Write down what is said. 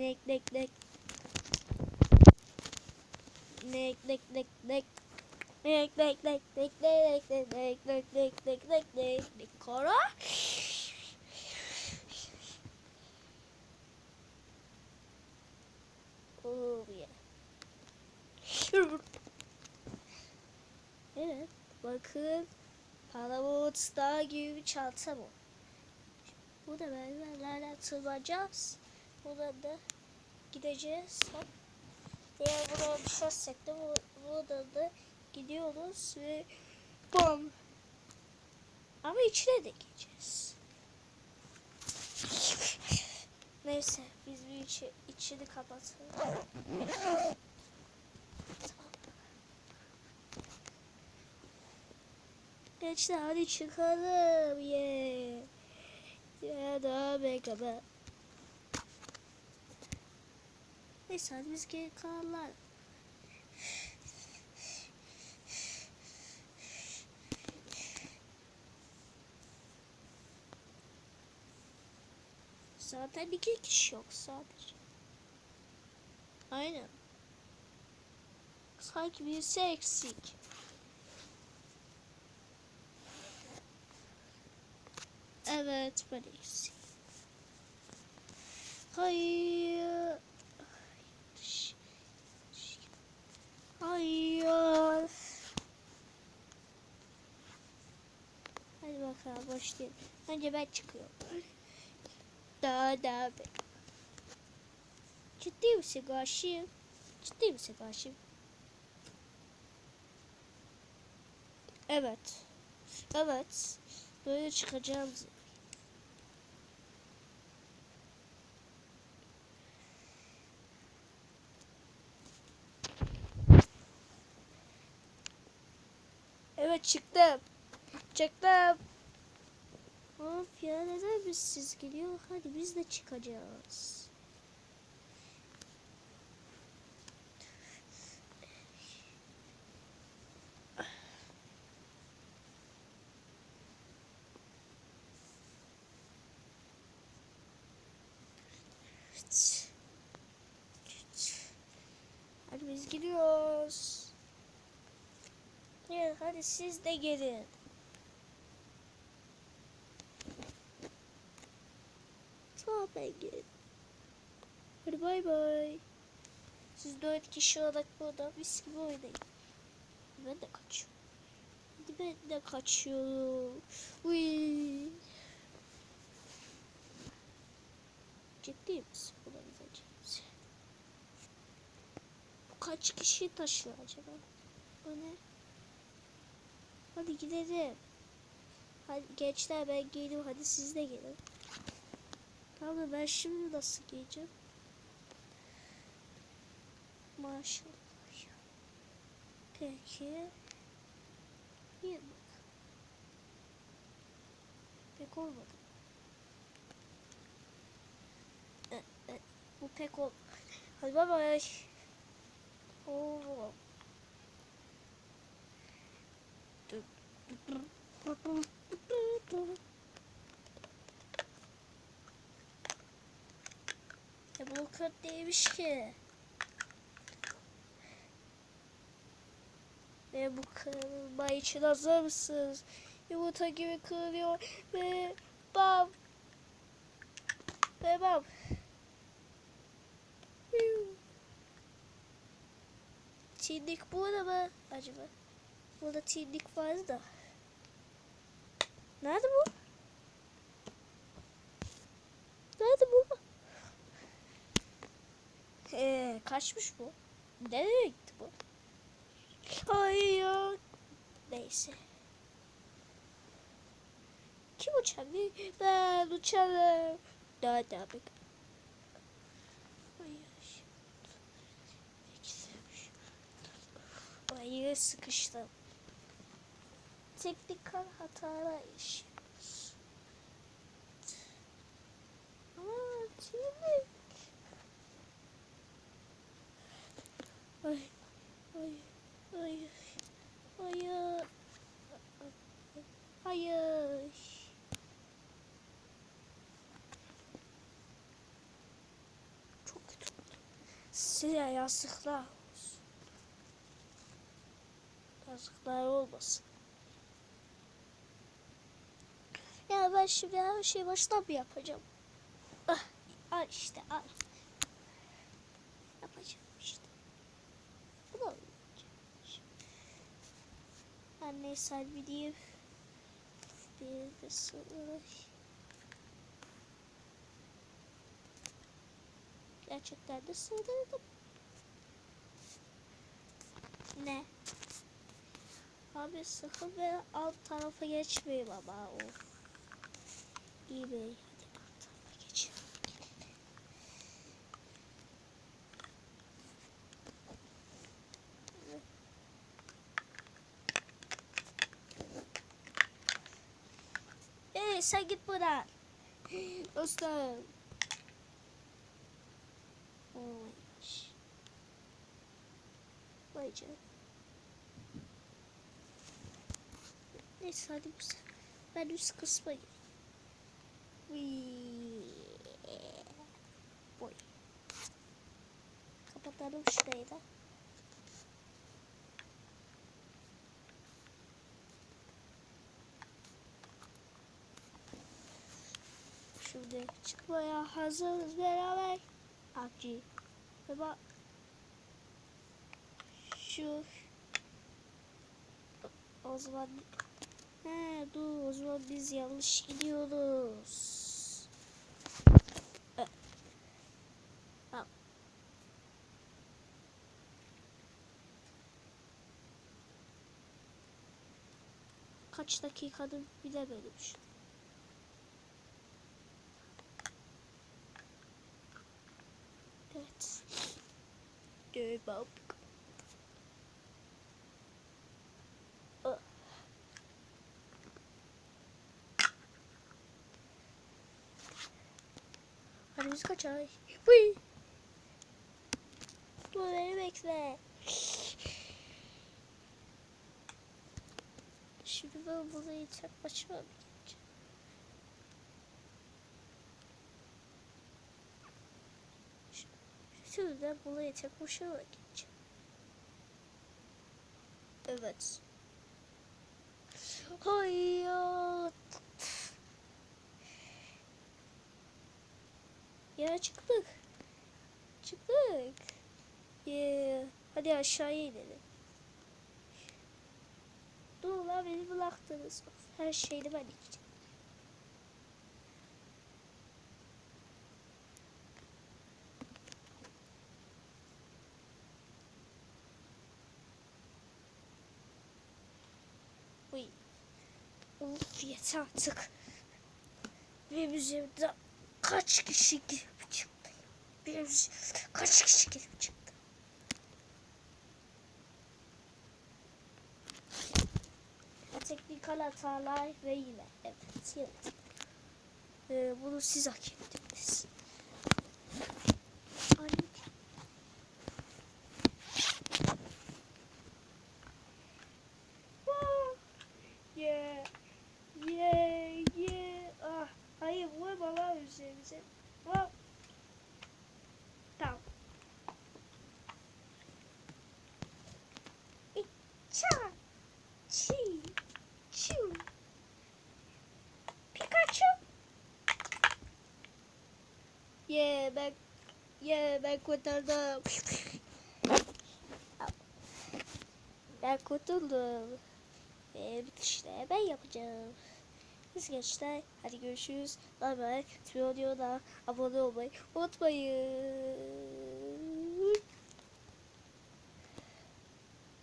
Nek nek nek. Nek nek nek nek. Nek nek nek nek nek nek nek nek nek nek nek nek nek Kara. Oh yeah. Evet. Bakın. Palamut Star gibi bir çanta bu. Bu da merdivenlerden tırmanacağız. Buradan da gideceğiz. Eğer buradan düşersek de bu, buradan da gidiyoruz ve bam. Ama içine de gireceğiz. Neyse biz bir içi, içini kapatalım. Gençler hadi çıkalım. Yeah. Ya da mega Neyse hadi biz geri kalalım. Zaten iki kişi yok sadece. Aynen. Sanki birisi eksik. Evet ben eksik. Hayır. Hayır. Hadi bakalım başlayalım. Önce ben çıkıyorum. Daha daha ben. Ciddi misin Gaşim? Ciddi misin Gaşim? Evet. Evet. Böyle çıkacağım. Çıktım. Çıktım. Of ya neden biz siz geliyor? Hadi biz de çıkacağız. Hadi biz gidiyoruz. Gelin hadi siz de gelin. Tamam ben gelin. Hadi bay bay. Siz dört kişi olarak burada mis gibi oynayın. Ben de kaçıyorum. Hadi ben de kaçıyorum. Uy. Ciddi misin? Bulabileceğimiz. Bu kaç kişi taşıyor acaba? O ne? Hadi gidelim. Hadi gençler ben geliyorum. Hadi siz de gelin. Tamam ben şimdi nasıl giyeceğim? Maşallah. Peki. İyi bak. Pek olmadı. E, e, bu pek ol. Hadi bay bay. Oo. Ya bu kod değilmiş ki. Ve bu kırılma için hazır mısınız? Yumurta gibi kırılıyor ve bam. Ve bam. Tindik burada mı acaba? Burada tindik vardı da. Nerede bu? Nerede bu? Ee, kaçmış bu. Nereye gitti bu? Hayır. Neyse. Kim uçar? Ben uçarım. Daha daha bak. Hayır sıkıştım. Teknikal hatalar yaşıyoruz. Aa, çiğnik. Ay, ay, ay, hayır, hayır. Çok kötü Size yazıklar olsun. Yazıklar olmasın. Ya ben şimdi her şeyi baştan mı yapacağım? Ah, al işte al. Yapacağım işte. Bu da olacak. Her neyse hadi gideyim. Bir de sığır. Gerçekten de sığdırdım. Ne? Abi sakın ve alt tarafa geçmeyeyim ama o. İyi. Hadi tarafa geçelim. Hey sen git buradan. Dostum. Oymuş. Vay canına. Neyse hadi bu sefer ben üst kısma gireyim. Boy. Kapatalım şurayı da. Şimdi çıkmaya hazırız beraber. Avcı. Ve bak. Şu. O zaman He dur o zaman biz yanlış gidiyoruz. E. Tamam. Kaç dakikadır bilemedim şu. Evet. Devam. Hadi biz kaç ay. Dur beni bekle. Ben burayı tek başıma ben burayı tek başıma mı gideceğim? Evet. Hayır. Ya çıktık. Çıktık. Yeah. Hadi aşağıya inelim. Dur lan beni bıraktınız. Her şeyi ben içeceğim. Uy. Of yeter artık. Benim üzerimden kaç kişi girip çıktı? Benim üzerimden kaç kişi girip çıktı? Teknikal hatalar ve yine. Evet yine. Ee, bunu siz hak ettiniz. Ay. Wow. Yeah. Yeah, yeah. Ah, hayır vurma lan üzerimize. Hop. Tamam. İça. Çi. Çu. Pikachu. Ben Yeah, ben kurtardım. ben kurtuldum. Ve bitişte ben yapacağım. Biz gençler hadi görüşürüz. Bay bay. Videoda abone olmayı unutmayın.